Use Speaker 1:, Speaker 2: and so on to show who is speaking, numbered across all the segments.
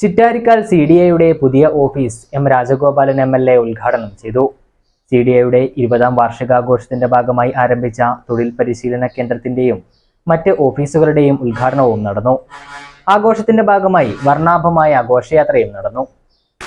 Speaker 1: Chittarikkal C D എയുടെ പുതിയ office M Rajagopalan M L A ഉദ്ഘാടനം ചെയ്തു. സി ഡി എയുടെ ഇരുപതാം വാർഷികാഘോഷത്തിന്റെ ഭാഗമായി ആരംഭിച്ച തൊഴിൽ പരിശീലന കേന്ദ്രത്തിന്റെയും മറ്റ് ഓഫീസുകളുടെയും ഉദ്ഘാടനവും നടന്നു. ആഘോഷത്തിന്റെ ഭാഗമായി വർണാഭമായ ഘോഷയാത്രയും നടന്നു.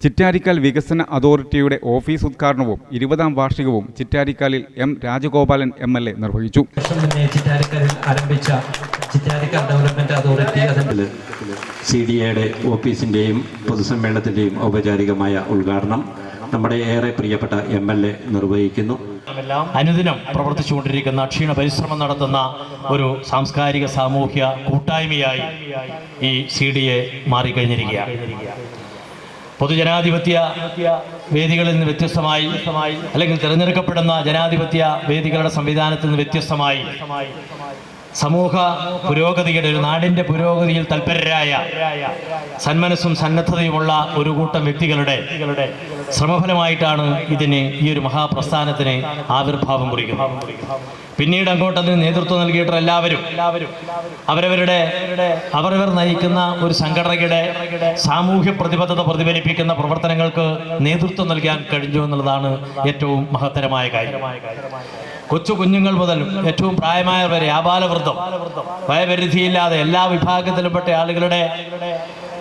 Speaker 2: ചിറ്റാരിക്കാൽ വികസന അതോറിറ്റിയുടെ ഓഫീസ് ഉദ്ഘാടനവും ഇരുപതാം വാർഷികവും ചിറ്റാരിക്കാലിൽ M Rajagopalan M L A നിർവഹിച്ചു.
Speaker 3: ആരംഭിച്ച ഡെവലപ്മെന്റ് അതോറിറ്റി
Speaker 4: സി ഡി എയുടെ ഓഫീസിന്റെയും പൊതുസമ്മേളനത്തിന്റെയും ഔപചാരികമായ ഉദ്ഘാടനം നമ്മുടെ ഏറെ പ്രിയപ്പെട്ട എം എൽ എ നിർവഹിക്കുന്നു.
Speaker 5: അനുദിനം പ്രവർത്തിച്ചുകൊണ്ടിരിക്കുന്ന ക്ഷീണ പരിശ്രമം നടത്തുന്ന ഒരു സാംസ്കാരിക സാമൂഹ്യ കൂട്ടായ്മയായി ഈ സി ഡി എ മാറിക്കഴിഞ്ഞിരിക്കുകയാണ്. പൊതുജനാധിപത്യ വേദികളിൽ നിന്ന് വ്യത്യസ്തമായി അല്ലെങ്കിൽ തിരഞ്ഞെടുക്കപ്പെടുന്ന ജനാധിപത്യ വേദികളുടെ സംവിധാനത്തിൽ നിന്ന് വ്യത്യസ്തമായി. സമൂഹ പുരോഗതിയുടെ ഒരു നാടിന്റെ പുരോഗതിയിൽ തൽപരരായ സന്മനസ്സും സന്നദ്ധതയുമുള്ള ഒരു കൂട്ടം വ്യക്തികളുടെ ശ്രമഫലമായിട്ടാണ് ഇതിന് ഈ ഒരു മഹാപ്രസ്ഥാനത്തിന് ആവിർഭാവം കുറിക്കുന്നത് പിന്നീട് അങ്ങോട്ട് അതിന് നേതൃത്വം നൽകിയിട്ടുള്ള എല്ലാവരും അവരവരുടെ അവരവർ നയിക്കുന്ന ഒരു സംഘടനയുടെ സാമൂഹ്യ പ്രതിബദ്ധത പ്രതിഫലിപ്പിക്കുന്ന പ്രവർത്തനങ്ങൾക്ക് നേതൃത്വം നൽകാൻ കഴിഞ്ഞു എന്നുള്ളതാണ് ഏറ്റവും മഹത്തരമായ കാര്യം. കൊച്ചു കുഞ്ഞുങ്ങൾ മുതൽ ഏറ്റവും പ്രായമായവർ വരെ ആബാലവൃദ്ധം. വയപരിധിയില്ലാതെ എല്ലാ വിഭാഗത്തിലുംപ്പെട്ട ആളുകളുടെ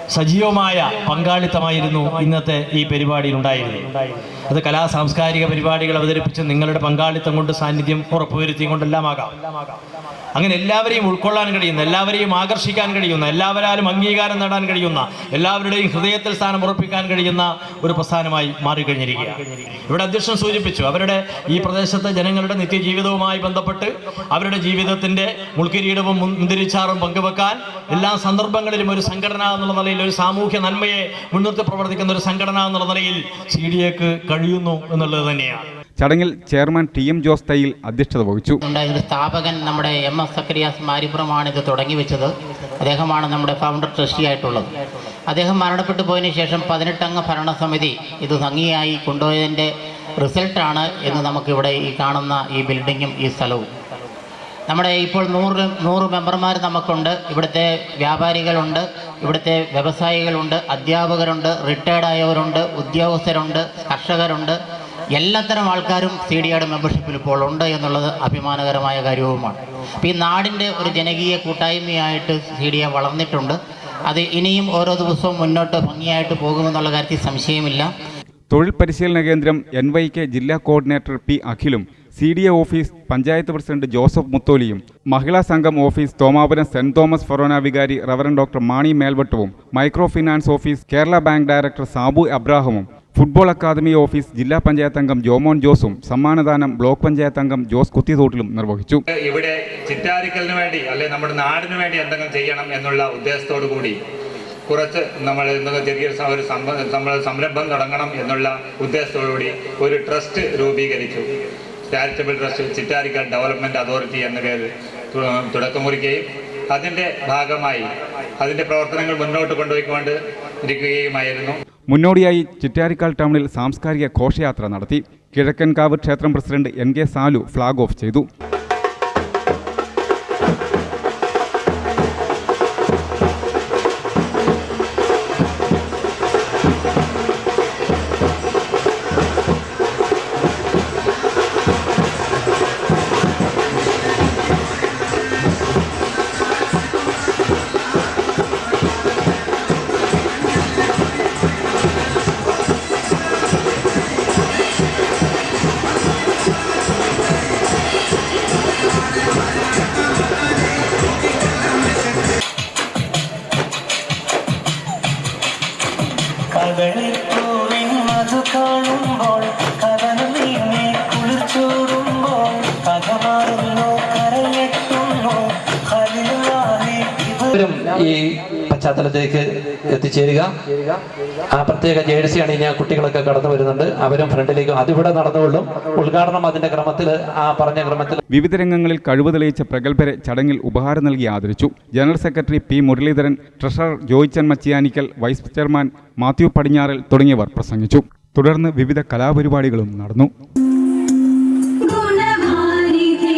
Speaker 5: സജീവമായ പങ്കാളിത്തമായിരുന്നു ഇന്നത്തെ ഈ പരിപാടിയിൽ ഉണ്ടായിരുന്നത്. അത് കലാ സാംസ്കാരിക പരിപാടികൾ അവതരിപ്പിച്ച് നിങ്ങളുടെ പങ്കാളിത്തം കൊണ്ട് സാന്നിധ്യം ഉറപ്പുവരുത്തിയും കൊണ്ടെല്ലാം ആകാം. അങ്ങനെ എല്ലാവരെയും ഉൾക്കൊള്ളാൻ കഴിയുന്ന എല്ലാവരെയും ആകർഷിക്കാൻ കഴിയുന്ന എല്ലാവരാലും അംഗീകാരം നേടാൻ കഴിയുന്ന എല്ലാവരുടെയും ഹൃദയത്തിൽ സ്ഥാനം ഉറപ്പിക്കാൻ കഴിയുന്ന ഒരു പ്രസ്ഥാനമായി മാറിക്കഴിഞ്ഞിരിക്കുകയാണ് ഇവിടെ അധ്യക്ഷൻ സൂചിപ്പിച്ചു അവരുടെ ഈ പ്രദേശത്തെ ജനങ്ങളുടെ നിത്യജീവിതവുമായി ബന്ധപ്പെട്ട് അവരുടെ ജീവിതത്തിന്റെ മുൾക്കിരീടവും മുന്തിരിച്ചാറും പങ്കുവെക്കാൻ എല്ലാ സന്ദർഭങ്ങളിലും ഒരു സംഘടന എന്നുള്ള നിലയിൽ ഒരു സാമൂഹ്യ നന്മയെ മുൻനിർത്തി പ്രവർത്തിക്കുന്ന ഒരു സംഘടന എന്നുള്ള നിലയിൽ സി ഡി എക്ക് കഴിയുന്നു എന്നുള്ളത് തന്നെയാണ്.
Speaker 2: ചടങ്ങിൽ chairman T M Jose Thayyil അധ്യക്ഷത വഹിച്ചു.
Speaker 6: സ്ഥാപകൻ നമ്മുടെ എം എസ് സക്രിയാസ് മാരിപ്പുറമാണ് ഇത് തുടങ്ങി വെച്ചത്. അദ്ദേഹമാണ് നമ്മുടെ ഫൗണ്ടർ ട്രസ്റ്റി ആയിട്ടുള്ളത്. അദ്ദേഹം മരണപ്പെട്ടു പോയതിനു ശേഷം പതിനെട്ടംഗ ഭരണസമിതി ഇത് ഭംഗിയായി കൊണ്ടുപോയതിന്റെ റിസൾട്ടാണ് എന്ന് നമുക്കിവിടെ ഈ കാണുന്ന ഈ ബിൽഡിങ്ങും ഈ സ്ഥലവും. നമ്മുടെ ഇപ്പോൾ നൂറ് നൂറ് മെമ്പർമാർ നമുക്കുണ്ട്. ഇവിടുത്തെ വ്യാപാരികളുണ്ട്. ഇവിടുത്തെ വ്യവസായികളുണ്ട് അധ്യാപകരുണ്ട് റിട്ടയർഡ് ആയവരുണ്ട് ഉദ്യോഗസ്ഥരുണ്ട് കർഷകരുണ്ട്. എല്ലാത്തരം ആൾക്കാരും സി ഡി ആയുടെ മെമ്പർഷിപ്പിൽ ഇപ്പോൾ ഉണ്ട് എന്നുള്ളത് അഭിമാനകരമായ കാര്യവുമാണ്. ഈ നാടിന്റെ ഒരു ജനകീയ കൂട്ടായ്മയായിട്ട് സി ഡി എ വളർന്നിട്ടുണ്ട്. അത് ഇനിയും ഓരോ ദിവസവും മുന്നോട്ട് ഭംഗിയായിട്ട് പോകുമെന്നുള്ള കാര്യത്തിൽ സംശയമില്ല.
Speaker 2: തൊഴിൽ പരിശീലന കേന്ദ്രം എൻ വൈ കെ ജില്ലാ coordinator P അഖിലും C D A office panchayat president Joseph മുത്തോലിയും മഹിളാ സംഘം office Thomapuram saint Thomas forane വികാരി reverend doctor Mani മേൽവട്ടവും micro finance office Kerala bank director Sabu അബ്രാഹമും football academy office ജില്ലാ പഞ്ചായത്ത് അംഗം ജോമോൻ ജോസും സമ്മാനദാനം ബ്ലോക്ക് പഞ്ചായത്ത് അംഗം ജോസ് കുത്തിത്തോട്ടിലും നിർവഹിച്ചു.
Speaker 7: ഇവിടെ ചിറ്റാരിക്കലിന് വേണ്ടി അല്ലെ നമ്മുടെ നാടിന് വേണ്ടി എന്തെങ്കിലും ചെയ്യണം എന്നുള്ള ഉദ്ദേശത്തോടു കൂടി കുറച്ച് നമ്മൾ എന്തെങ്കിലും ചെറിയൊരു ഒരു നമ്മൾ സംരംഭം തുടങ്ങണം എന്നുള്ള ഉദ്ദേശത്തോടു കൂടി ഒരു ട്രസ്റ്റ് രൂപീകരിച്ചു. Charitable trust Chittarikkal development authority എന്ന പേരിൽ തുടക്കം കുറിക്കുകയും അതിന്റെ ഭാഗമായി അതിന്റെ പ്രവർത്തനങ്ങൾ മുന്നോട്ട് കൊണ്ടുപോയിക്കൊണ്ട് ഇരിക്കുകയുമായിരുന്നു
Speaker 2: മുന്നോടിയായി ചിറ്റാരിക്കാൽ ടൗണിൽ സാംസ്കാരിക ഘോഷയാത്ര നടത്തി. കിഴക്കൻകാവ് ക്ഷേത്രം president N K Salu flag off ചെയ്തു.
Speaker 8: ഹരിയാനെ
Speaker 3: ഈ പശ്ചാത്തലത്തിലേക്ക് എത്തിച്ചേരുക.
Speaker 9: ആ പ്രത്യേക ജേഴ്സി അണിഞ്ഞ കുട്ടികളൊക്കെ കടന്നു വരുന്നുണ്ട്. അവരും ഫ്രണ്ടിലേക്ക് അതിവിടെ നടന്നുകൊള്ളും. ഉദ്ഘാടനം അതിന്റെ ക്രമത്തിൽ ആ പറഞ്ഞ ക്രമത്തിൽ.
Speaker 2: വിവിധ രംഗങ്ങളിൽ കഴിവ് തെളിയിച്ച പ്രഗത്ഭരെ ചടങ്ങിൽ ഉപഹാരം നൽകി ആദരിച്ചു. General secretary P Muraleedharan treasurer Joychan Machiyanickal vice chairman Mathew Padinjaral തുടങ്ങിയവർ പ്രസംഗിച്ചു. തുടർന്ന് വിവിധ കലാപരിപാടികളും നടന്നു.
Speaker 8: ഗുണവാരിധേ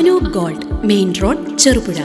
Speaker 10: Anoop gold main road Cherupuzha